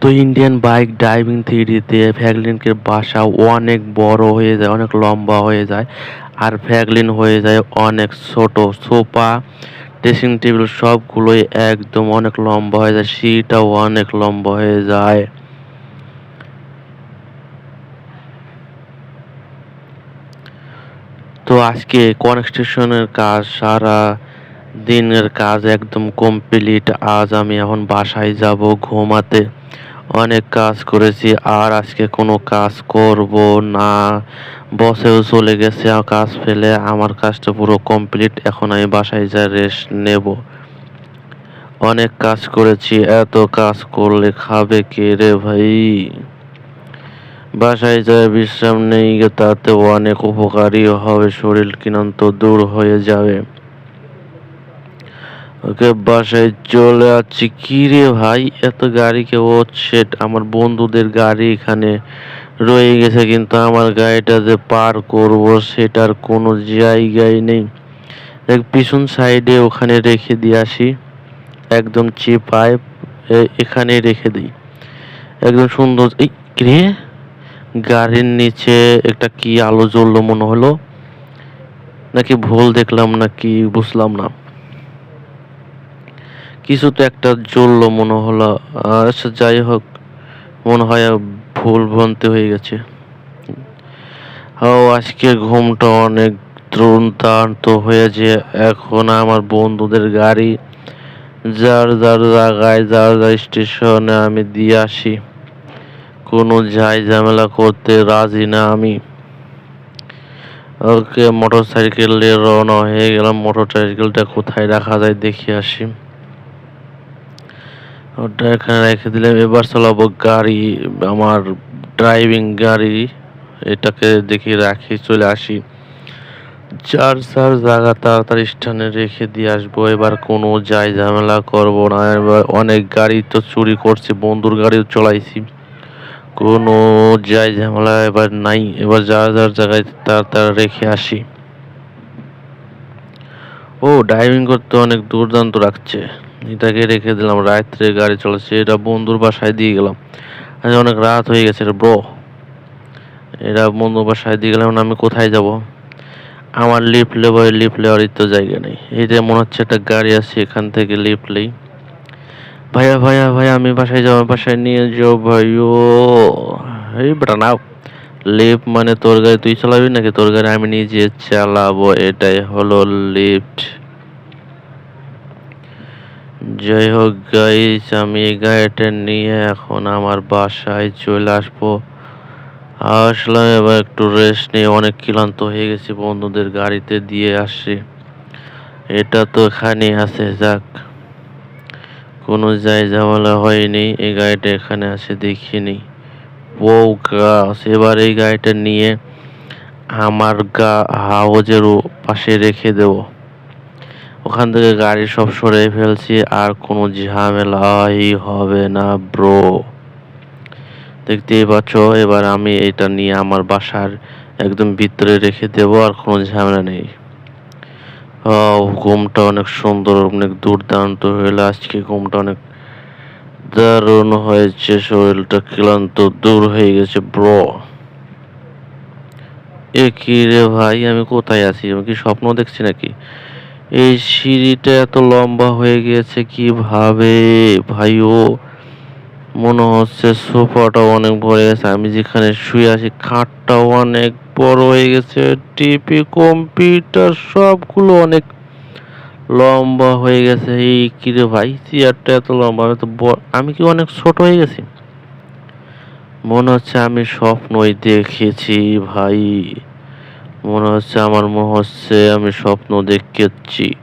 তো Indian bike driving থ্রিডিতে ফ্যাগলিনকে বাসা অনেক বড় হয়ে যায়, অনেক লম্বা হয়ে যায় আর ফ্যাগলিন হয়ে যায় অনেক ছোট। সোফা ড্রেসিং টেবিল সবগুলোই একদম অনেক লম্বা হয়ে যায়, সিটাও অনেক লম্বা হয়ে যায়। তো আজকে কনস্ট্রাকশনের কাজ, সারা দিনের কাজ একদম কমপ্লিট আজ আমি এখন বাসায় যাব ঘুমাতে। অনেক কাজ করেছি, আর আজকে কোনো কাজ করব না। বসেও চলে গেছে কাজ ফেলে আমার কাজটা পুরো কমপ্লিট এখন আমি বাসায় যাই রেস্ট নেব। অনেক কাজ করেছি, এত কাজ করলে খাবে কে রে ভাই? বাসায় যায় বিশ্রাম নেই, তাতে অনেক উপকারী হবে, শরীর কিনান্ত দূর হয়ে যাবে। ওকে বাসায় চলে আসছি। কি রে ভাই? এত গাড়িকে ও সেট আমার বন্ধুদের গাড়ি এখানে রয়ে গেছে, কিন্তু আমার গাড়িটা যে পার করব সেটার কোনো জায়গায় নেই। এক পিছন সাইডে ওখানে রেখে দিয়ে আসি। একদম চিপায় এখানে রেখে দিই। একদম সুন্দর, এই রে? গাড়ির নিচে একটা কি আলো জ্বললো মনে হলো? নাকি ভুল দেখলাম নাকি বুঝলাম না। কিছু তো একটা জ্বললো মনে হলো। আচ্ছা যাই হোক, মনে হয় ভুল ভ্রান্তি হয়ে গেছে। ও, আজকে ঘুমটা অনেক দুর্দান্ত হয়েছে এখন আমার বন্ধুদের গাড়ি যার যার জায়গায়, যার যার স্টেশনে আমি দিয়ে আসি। কোনো যাই ঝামেলা করতে রাজি না আমি। ওকে মোটর সাইকেলে রওনা হয়ে গেলাম। মোটর সাইকেলটা কোথায় রাখা যায় দেখে আসি। ওটা এখানে রেখে দিলাম। এবার চালাবো গাড়ি, আমার ড্রাইভিং গাড়ি, এটাকে দেখি রাখি, চলে আসি। চার চার জায়গা তাড়াতাড়ি স্থানে রেখে দিয়ে আসব। এবার কোনো যাই ঝামেলা করব না। এবার অনেক গাড়ি তো চুরি করছি, বন্ধুর গাড়িও চলাইছি। কোনো যাই ঝামেলা এবার নাই। এবার যার যার জায়গায় তাড়াতাড়ি রেখে আসি। ও ড্রাইভিং করতে অনেক দুর্দান্ত রাখছে এটাকে রেখে দিলাম, রাত্রে গাড়ি চলেছে, এটা বন্ধুর বাসায় দিয়ে গেলাম। অনেক রাত হয়ে গেছে রে ব্রো এটা বন্ধুর বাসায় দিয়ে গেলাম আমি কোথায় যাব? আমার লিফট লেবার লিফট লেওয়ার তো জায়গা নেই। এইটা মনে হচ্ছে একটা গাড়ি আছে, এখান থেকে লিফট লেই ভাইয়া ভাইয়া ভাইয়া, আমি বাসায় যাব, বাসায় নিয়ে যাও ভাইও এই বেটা নাও। লিফট মানে তোর গাড়ি তুই চালাবি নাকি তোর গাড়ি আমি নিজে চালাবো? এটাই হলো লিফট যাই হোক গাইস আমি এই গাড়িটা নিয়ে এখন আমার বাসায় চলে আসব। আসলাম এবার একটু রেস্ট নিয়ে অনেক ক্লান্ত হয়ে গেছি বন্ধুদের গাড়িতে দিয়ে আসি এটা তো এখানে আছে, যাক। কোনো যাই ঝামেলা হয়নি, এই গাড়িটা এখানে আছে, দেখিনি। ও গাছ এবার এই গাড়িটা নিয়ে আমার গা হাউজের পাশে রেখে দেবো। ওখান থেকে গাড়ি সব সরে ফেলছি, আর কোনো ঝামেলাই হবে না ব্রো দেখতেই পাচ্ছ, এবার আমি এটা নিয়ে আমার বাসার একদম ভিতরে রেখে দেবো, আর কোনো ঝামেলা নেই। ঘুমটা অনেক সুন্দর, অনেক দুর্দান্ত হইল। আজকে ঘুমটা অনেক দারুণ হয়েছে, শরীরটা ক্লান্ত, দূর হয়ে গেছে ব্রো এ কি রে ভাই, আমি কোথায় আছি? আমি কি স্বপ্ন দেখছি নাকি? এই সিঁড়িটা এত লম্বা হয়ে গিয়েছে কীভাবে ভাইও, মনে হচ্ছে সোফাটা অনেক ভরে গেছে। আমি যেখানে শুয়ে আছি, খাটটাও অনেক বড় হয়ে গেছে। টিপি, কম্পিউটার, সবগুলো অনেক লম্বা হয়ে গেছে। এই কিরে ভাই, চেয়ারটা এত লম্বা আমি তো আমি কি অনেক ছোট হয়ে গেছি? মনে হচ্ছে আমি স্বপ্নই দেখেছি ভাই। মনে হচ্ছে আমার মনে হচ্ছে আমি স্বপ্ন দেখেছি।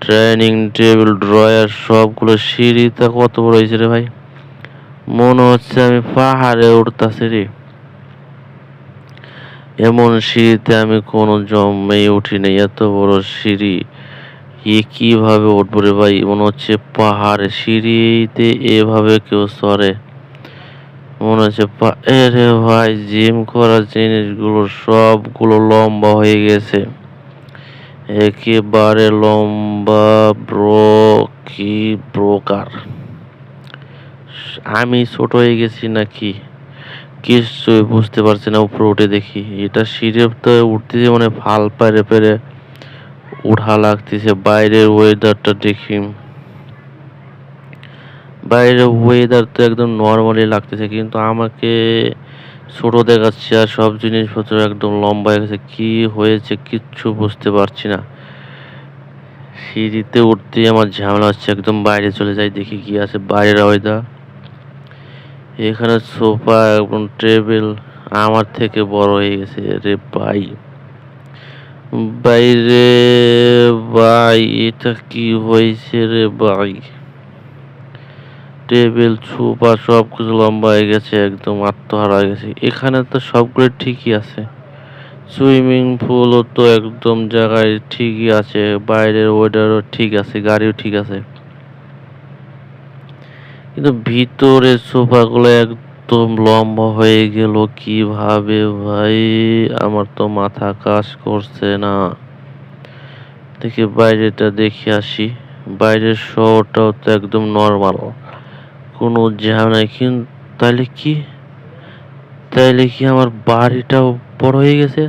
ট্রেনিং টেবিল ড্রয়ার সবগুলো সিঁড়িতে কত বড় হয়েছে রে ভাই? মনে হচ্ছে আমি পাহাড়ে উঠতেছি রে। এমন সিঁড়িতে আমি কোনো জমেই উঠি নাই, এত বড় সিঁড়ি। এ কীভাবে উঠবো রে ভাই? মনে হচ্ছে পাহাড়ে সিঁড়িতে এভাবে কেউ সরে মনে হচ্ছে এরে ভাই, জিম করার জিনিসগুলো সবগুলো লম্বা হয়ে গেছে। একেবারে লম্বা, ব্রো, কি ব্রোকার আমি ছোট হয়ে গেছি নাকি? কিছুই বুঝতে পারছি না, উপরে উঠে দেখি। এটা সিঁড়ি তো উঠতেছে মানে ফাল পেরে পেরে উঠা লাগতেছে, বাইরের ওয়েদারটা দেখি। বাইরের ওয়েদার তো একদম নর্মালি লাগতেছে, কিন্তু আমাকে ছোট দেখাচ্ছে আর সব জিনিসপত্র একদম লম্বা হয়ে গেছে। কি হয়েছে কিচ্ছু বুঝতে পারছি না। সিঁড়িতে উঠতেই আমার ঝামেলা হচ্ছে, একদম বাইরে চলে যাই, দেখি কি আছে বাইরের ওয়েদার এখানে সোফা এবং টেবিল আমার থেকে বড় হয়ে গেছে, রে ভাই। বাইরে, ভাই, এটা কি হয়েছে রে ভাই? টেবিল, সোফা সব কিছু লম্বা হয়ে গেছে, একদম আত্মহারা হয়ে গেছে। এখানে তো সবগুলো ঠিকই আছে। সুইমিং পুলও তো একদম জায়গায় ঠিকই আছে, বাইরের ওয়েদারও ঠিক আছে, গাড়িও ঠিক আছে। কিন্তু ভিতরে সোফাগুলো একদম লম্বা হয়ে গেল, কীভাবে ভাই? আমার তো মাথা কাজ করছে না। দেখি বাইরেটা দেখে আসি। বাইরের শহরটাও তো একদম নর্মাল কোনো ঝামেলা কিন্তু তাহলে কি? তাইলে কি আমার বাড়িটাও বড় হয়ে গেছে?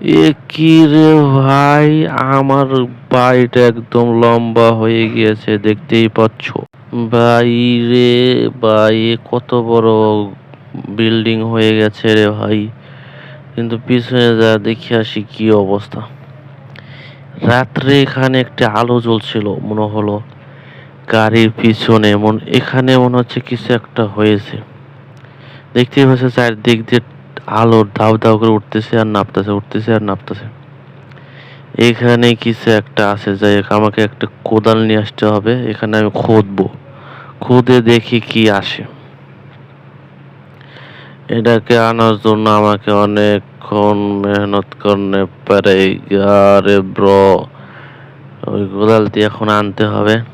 এ কি রে ভাই? আমার বাড়িটা একদম লম্বা হয়ে গিয়েছে, দেখতেই পাচ্ছ। বাইরে ভাই কত বড় বিল্ডিং হয়ে গেছে রে ভাই। কিন্তু পিছনে যা দেখে আসি কি অবস্থা। রাত্রে এখানে একটা আলো জ্বলছিল, মনে হলো। গাড়ির পিছনে মন এখানে মনে হচ্ছে কিছু একটা হয়েছে। দেখতে পাচ্ছে চারদিক দিয়ে আলো দাউ দাউ করে উঠতেছে আর নাপতেছে, উঠতেছে আর নাপতেছে। এখানে কিছু একটা আছে, যাই হোক, আমাকে একটা কোদাল নিয়ে আসতে হবে। এখানে আমি খুঁদবো খুঁদে দেখি কি আসে। এটাকে আনার জন্য আমাকে অনেকক্ষণ মেহনত করতে পারে। আরে ব্র, ওই দিয়ে এখন আনতে হবে।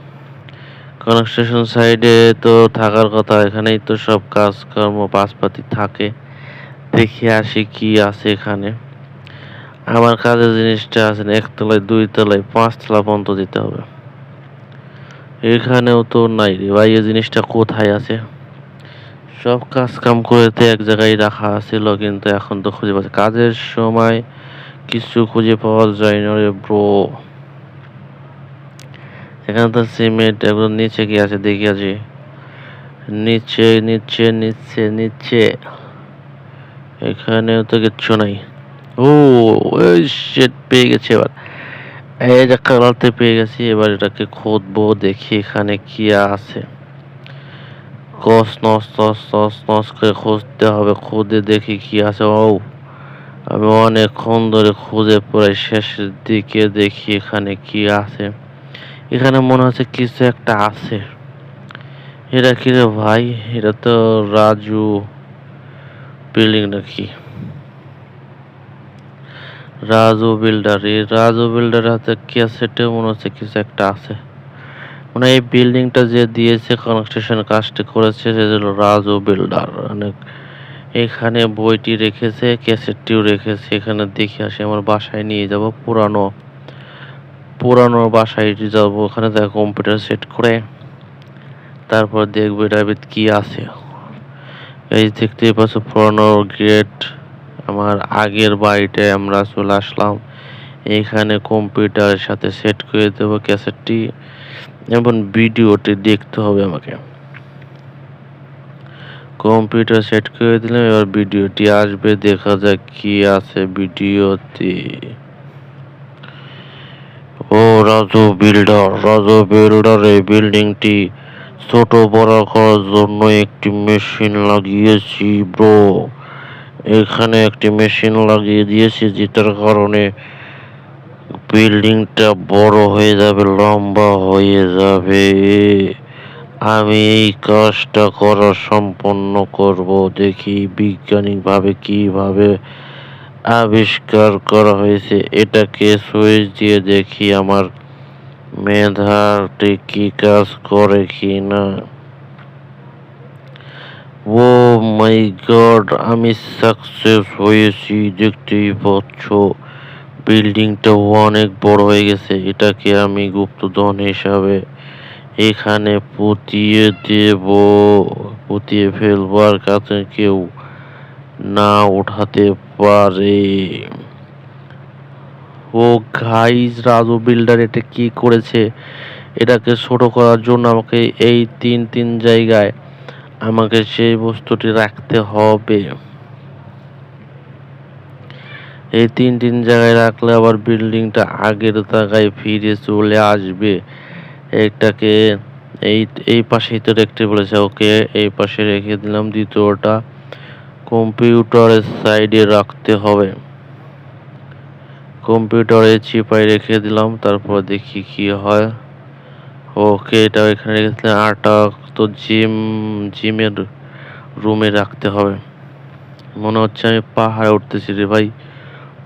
কনস্ট্রাকশন সাইডে তো থাকার কথা, এখানেই তো সব কাজকর্ম পাশপাতি থাকে। দেখি আসি কি আছে এখানে। আমার কাজের জিনিসটা আছে একতলায় দুই তলায় পাঁচ তলা পর্যন্ত দিতে হবে। এখানেও তো নাই রে ভাই, এই জিনিসটা কোথায় আছে? সব কাজ কাম করেতে এক জায়গায় রাখা ছিল কিন্তু এখন তো খুঁজে পাচ্ছে কাজের সময় কিছু খুঁজে পাওয়া যায় না রে ব্রো এখানে তো সিমেন্ট একদম নিচে কি আছে দেখি আছি নিচে নিচে নিচে নিচে। এখানেও তো কিচ্ছু নাই। ও শেট পেয়ে গেছে এবার। এই যে কালারতে পেয়ে গেছি, এবার এটাকে খুঁজবো দেখি এখানে কি আছে। কস, নস নস নস নস করে খুঁজতে হবে, খুঁজে দেখি কি আছে। ও, আমি অনেকক্ষণ ধরে খুঁজে পড়ে শেষের দিকে দেখি এখানে কি আছে। এখানে মনে হচ্ছে কিছু একটা আছে। এটা কি রে ভাই? এটা তো রাজু বিল্ডিং নাকি? রাজু বিল্ডার এই রাজু বিল্ডার হাতে ক্যাসেটে মনে হচ্ছে কিছু একটা আছে। মানে এই বিল্ডিংটা যে দিয়েছে কনস্ট্রাকশন কাজটি করেছে, সে হলো রাজু বিল্ডার অনেক এখানে বইটি রেখেছে ক্যাসেটটিও রেখেছে, এখানে দেখে আসি, আমার বাসায় নিয়ে যাব পুরানো পুরানো বাসায় যাব, ওখানে দেখ কম্পিউটার সেট করে, তারপর দেখব ভিতর কি আছে। এই দেখতেই পাচ্ছ পুরানো গেট আমার আগের বাড়িতে আমরা চলে আসলাম। এখানে কম্পিউটারের সাথে সেট করে দেবো ক্যাসেটটি এবং ভিডিওটি দেখতে হবে আমাকে। কম্পিউটার সেট করে দিলাম, এবার ভিডিওটি আসবে, দেখা যাক কি আছে ভিডিওতে ও রাজু বিল্ডার রাজু বিল্ডার এই বিল্ডিংটি ছোট বড় করার জন্য একটি মেশিন লাগিয়েছি, ব্রো। এখানে একটি মেশিন লাগিয়ে দিয়েছি, যেটার কারণে বিল্ডিংটা বড় হয়ে যাবে, লম্বা হয়ে যাবে। আমি এই কাজটা করা সম্পন্ন করব, দেখি বৈজ্ঞানিকভাবে কীভাবে আবিষ্কার করা হয়েছে। এটাকে সুইচ দিয়ে দেখি আমার মেধাটি কি কাজ করে কি না ও মাই গড, আমি সাকসেস হয়েছি দেখতেই পাচ্ছ? বিল্ডিংটা অনেক বড় হয়ে গেছে, এটাকে আমি গুপ্তধন হিসাবে এখানে পুঁতিয়ে দেব, পুঁতিয়ে ফেলবার কাছে কেউ না উঠাতে পারে। ও গাইজ রাজু বিল্ডার এটা কি করেছে? এটাকে ছোট করার জন্য আমাকে এই তিন তিন জায়গায় আমাকে সেই বস্তুটি রাখতে হবে। এই তিন তিন জায়গায় রাখলে আবার বিল্ডিংটা আগের জায়গায় ফিরে চলে আসবে। এটাকে এই এই পাশেই তো দেখতে বলেছে, ওকে এই পাশে রেখে দিলাম দ্বিতীয়টা। কম্পিউটারের সাইডে রাখতে হবে। কম্পিউটারে চিপাই রেখে দিলাম, তারপর দেখি কি হয়। ওকে এটা এখানে রেখে দিলাম। আরটা তো জিম, জিমের রুমে রাখতে হবে। মনে হচ্ছে আমি পাহাড়ে উঠতেছি রে ভাই।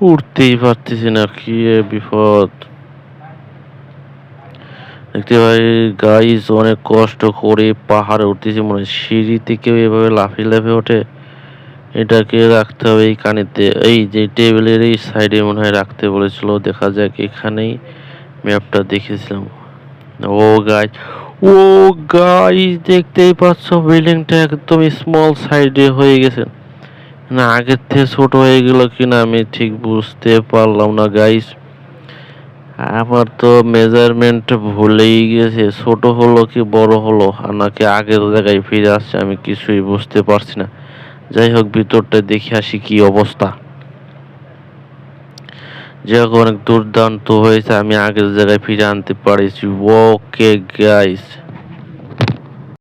উঠতেই পারতেছি না, কি বিপদ। দেখতে ভাই গাইস অনেক কষ্ট করে পাহাড়ে উঠতেছি, মনে হয় সিঁড়ি থেকেও এভাবে লাফিয়ে লাফিয়ে ওঠে। এটাকে রাখতে হবে এই কানিতে এই যে টেবিলের এই সাইডে মনে হয় রাখতে বলেছিল, দেখা যাক এখানেই ম্যাপটা দেখেছিলাম। ও গাই ও গাই দেখতেই পাচ্ছ বিল্ডিংটা একদম স্মল সাইডে হয়ে গেছে। না, আগের থেকে ছোট হয়ে গেল কিনা আমি ঠিক বুঝতে পারলাম না গাইস আমার তো মেজারমেন্ট ভুলেই গেছে, ছোট হলো কি বড় হলো নাকি আগের জায়গায় ফিরে আসছে আমি কিছুই বুঝতে পারছি না। যাই হোক, ভিতরটা দেখে আসি কি অবস্থা। যে হোক অনেক দুর্দান্ত হয়েছে, আমি আগের জায়গায় ফিরে আনতে পারিছি। Okay guys